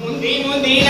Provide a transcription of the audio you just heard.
ಮುಂದಿ ಮುಂದಿನ